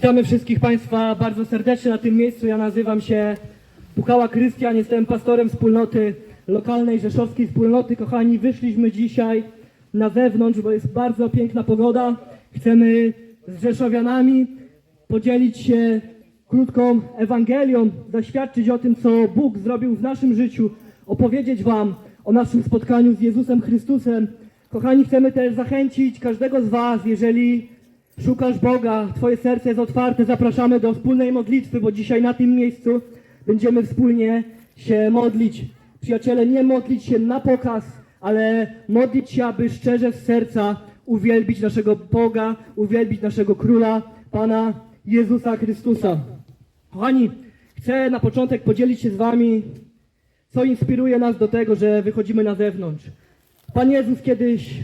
Witamy wszystkich Państwa bardzo serdecznie na tym miejscu. Ja nazywam się Puchała Krystian, jestem pastorem wspólnoty lokalnej rzeszowskiej wspólnoty. Kochani, wyszliśmy dzisiaj na zewnątrz, bo jest bardzo piękna pogoda. Chcemy z Rzeszowianami podzielić się krótką Ewangelią, zaświadczyć o tym, co Bóg zrobił w naszym życiu, opowiedzieć Wam o naszym spotkaniu z Jezusem Chrystusem. Kochani, chcemy też zachęcić każdego z Was, jeżeli szukasz Boga, Twoje serce jest otwarte, zapraszamy do wspólnej modlitwy, bo dzisiaj na tym miejscu będziemy wspólnie się modlić. Przyjaciele, nie modlić się na pokaz, ale modlić się, aby szczerze z serca uwielbić naszego Boga, uwielbić naszego Króla, Pana Jezusa Chrystusa. Kochani, chcę na początek podzielić się z Wami, co inspiruje nas do tego, że wychodzimy na zewnątrz. Pan Jezus kiedyś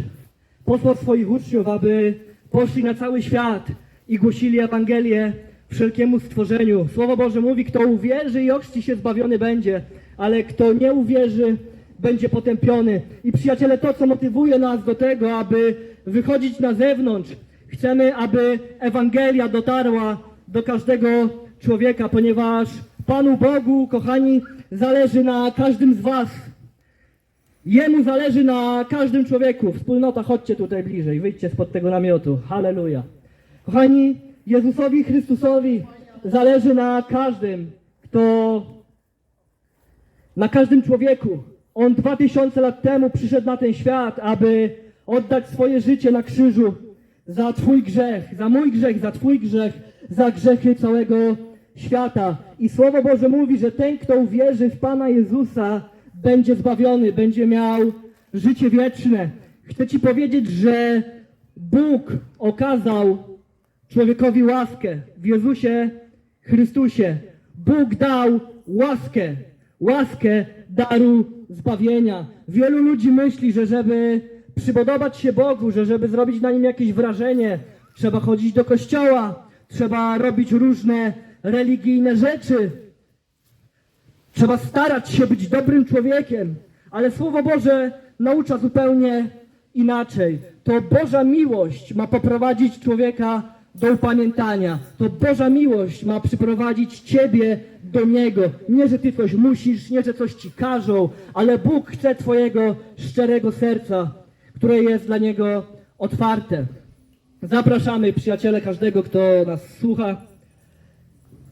posłał swoich uczniów, aby poszli na cały świat i głosili Ewangelię wszelkiemu stworzeniu. Słowo Boże mówi, kto uwierzy i ochrzci się zbawiony będzie, ale kto nie uwierzy, będzie potępiony. I przyjaciele, to co motywuje nas do tego, aby wychodzić na zewnątrz, chcemy, aby Ewangelia dotarła do każdego człowieka, ponieważ Panu Bogu, kochani, zależy na każdym z Was. Jemu zależy na każdym człowieku. Wspólnota, chodźcie tutaj bliżej, wyjdźcie spod tego namiotu. Halleluja. Kochani, Jezusowi Chrystusowi zależy na każdym, kto na każdym człowieku. On dwa tysiące lat temu przyszedł na ten świat, aby oddać swoje życie na krzyżu za Twój grzech, za mój grzech, za Twój grzech, za grzechy całego świata. I Słowo Boże mówi, że ten, kto uwierzy w Pana Jezusa, będzie zbawiony, będzie miał życie wieczne. Chcę Ci powiedzieć, że Bóg okazał człowiekowi łaskę w Jezusie Chrystusie. Bóg dał łaskę, łaskę daru zbawienia. Wielu ludzi myśli, że żeby przypodobać się Bogu, że żeby zrobić na nim jakieś wrażenie, trzeba chodzić do kościoła, trzeba robić różne religijne rzeczy, Trzeba starać się być dobrym człowiekiem, ale Słowo Boże naucza zupełnie inaczej. To Boża miłość ma poprowadzić człowieka do upamiętania. To Boża miłość ma przyprowadzić ciebie do Niego. Nie, że ty coś musisz, nie, że coś ci każą, ale Bóg chce twojego szczerego serca, które jest dla Niego otwarte. Zapraszamy przyjaciele każdego, kto nas słucha.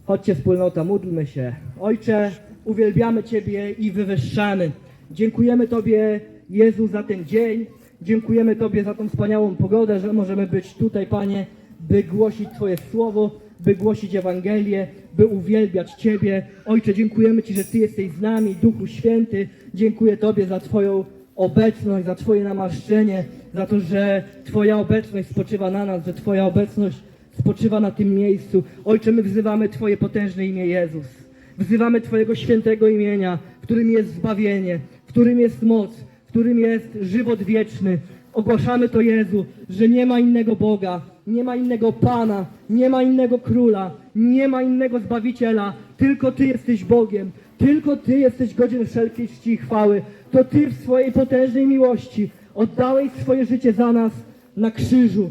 Chodźcie wspólnota, módlmy się. Ojcze, uwielbiamy Ciebie i wywyższamy. Dziękujemy Tobie, Jezu, za ten dzień. Dziękujemy Tobie za tą wspaniałą pogodę, że możemy być tutaj, Panie, by głosić Twoje słowo, by głosić Ewangelię, by uwielbiać Ciebie. Ojcze, dziękujemy Ci, że Ty jesteś z nami, Duchu Święty. Dziękuję Tobie za Twoją obecność, za Twoje namaszczenie, za to, że Twoja obecność spoczywa na nas, że Twoja obecność spoczywa na tym miejscu. Ojcze, my wzywamy Twoje potężne imię Jezus. Wzywamy Twojego świętego imienia, w którym jest zbawienie, w którym jest moc, w którym jest żywot wieczny. Ogłaszamy to Jezu, że nie ma innego Boga, nie ma innego Pana, nie ma innego Króla, nie ma innego Zbawiciela, tylko Ty jesteś Bogiem, tylko Ty jesteś godzien wszelkiej czci i chwały. To Ty w swojej potężnej miłości oddałeś swoje życie za nas na krzyżu.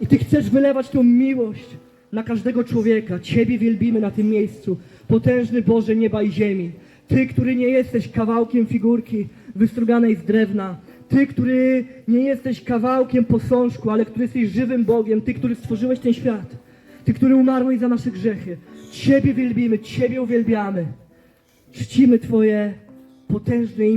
I Ty chcesz wylewać tą miłość na każdego człowieka. Ciebie wielbimy na tym miejscu. Potężny Boże nieba i ziemi. Ty, który nie jesteś kawałkiem figurki wystruganej z drewna. Ty, który nie jesteś kawałkiem posążku, ale który jesteś żywym Bogiem. Ty, który stworzyłeś ten świat. Ty, który umarłeś za nasze grzechy. Ciebie wielbimy, Ciebie uwielbiamy. Czcimy Twoje potężne imię.